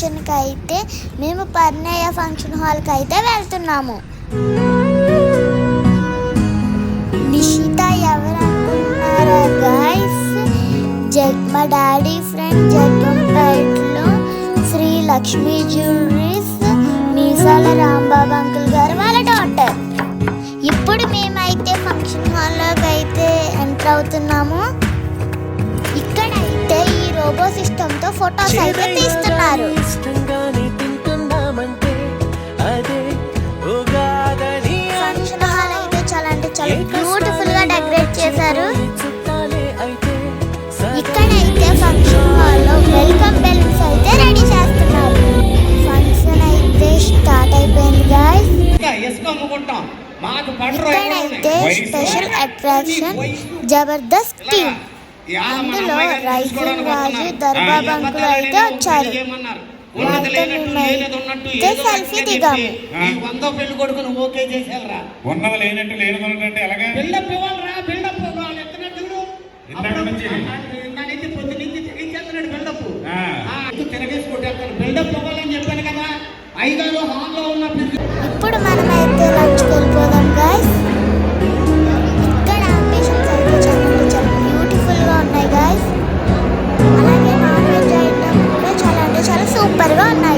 ఫంక్షన్కి అయితే మేము పర్ణయ్య ఫంక్షన్ హాల్కి అయితే వెళ్తున్నాము. నిషిత ఎవరు అనుకుంటున్నారా గాయస్? జగ్ మా డాడీ ఫ్రెండ్ జగ్గంపేటలో శ్రీ లక్ష్మీ జ్యువెలరీస్ మీసాల రాంబాబు అంకుల్ గారు వాళ్ళ డాటర్. ఇప్పుడు మేమైతే ఫంక్షన్ హాల్లోకి అయితే ఎంటర్ అవుతున్నాము. రోబో సిస్టంతో ఫొటోస్ అయితే తీస్తున్నారు. ఫంక్షన్ హాల్ అయితే చాలా అంటే చాలా బ్యూటిఫుల్గా డెకరేట్ చేశారు. ఇక్కడైతే ఫంక్షన్ హాల్లో వెల్కమ్ బెలూన్స్ అయితే రెడీ చేస్తున్నారు. ఫంక్షన్ అయితే స్టార్ట్ అయిపోయింది గాయస్ ఇక్కడైతే స్పెషల్ అట్రాక్షన్ జబర్దస్త్ టీమ్ అందులో రైజింగ్ రాజు దర్బాబ్ అంకుల్ అయితే వచ్చారు. వాళ్ళతో మేమైతే సెల్ఫీ దిగాము. ఈ వందో పెళ్ళి కొడుకును ఓకే చేసేయాలరా. ఉన్నది లేనట్టు ఎలాగా? బిల్డప్ ఇవ్వాలరా చూడు. తిరగేసి కొట్టేస్తాను బిల్డప్ ఇవ్వాలని చెప్పాను కదా ఐదారు హాల్లో ఉన్న పిల్ల- ఇప్పుడు మనమైతే లంచ్కి వెళ్ళిపోదాం. అంటే చాలా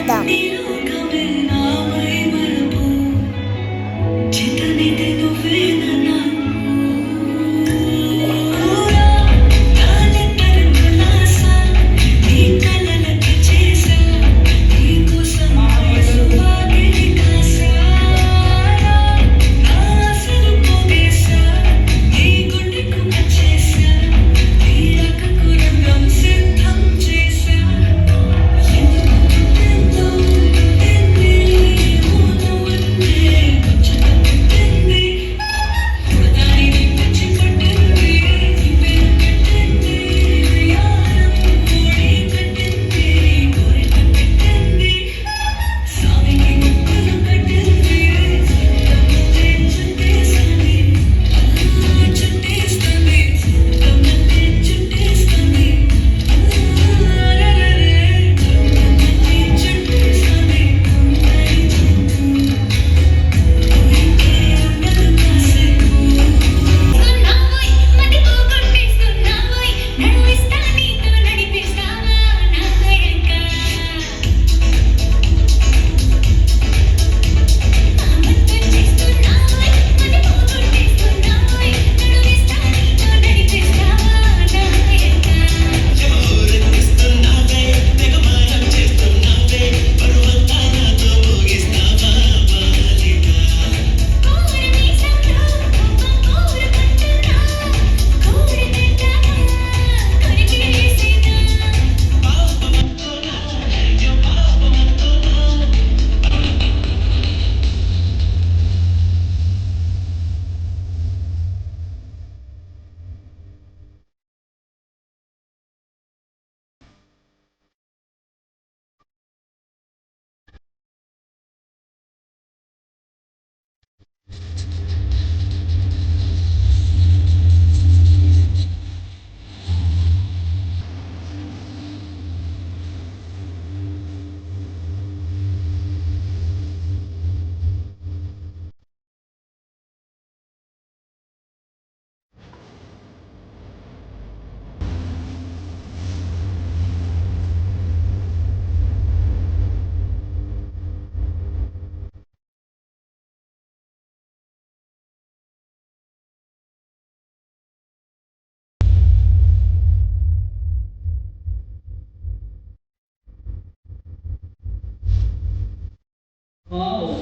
ఎంజాయ్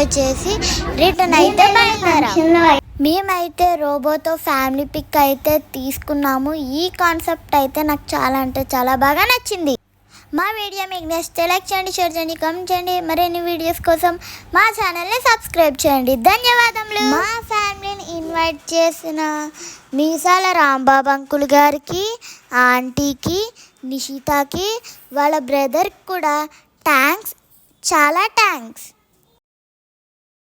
ఎంజాయ్ చేసి రిటర్న్ అయితే బయలుదేరాం. మేమైతే రోబోతో ఫ్యామిలీ పిక్ అయితే తీసుకున్నాము. ఈ కాన్సెప్ట్ అయితే నాకు చాలా అంటే చాలా బాగా నచ్చింది. మా వీడియో మీకు నచ్చితే లైక్ చేయండి షేర్ చేయండి కామెంట్ చేయండి. మరిన్ని వీడియోస్ కోసం మా ఛానల్ని సబ్స్క్రైబ్ చేయండి. ధన్యవాదములు. మా ఫ్యామిలీని ఇన్వైట్ చేసిన మీసాల రాంబాబు అంకుల్ గారికి ఆంటీకి నిషితాకి వాళ్ళ బ్రదర్కి కూడా థ్యాంక్స్. చాలా థ్యాంక్స్.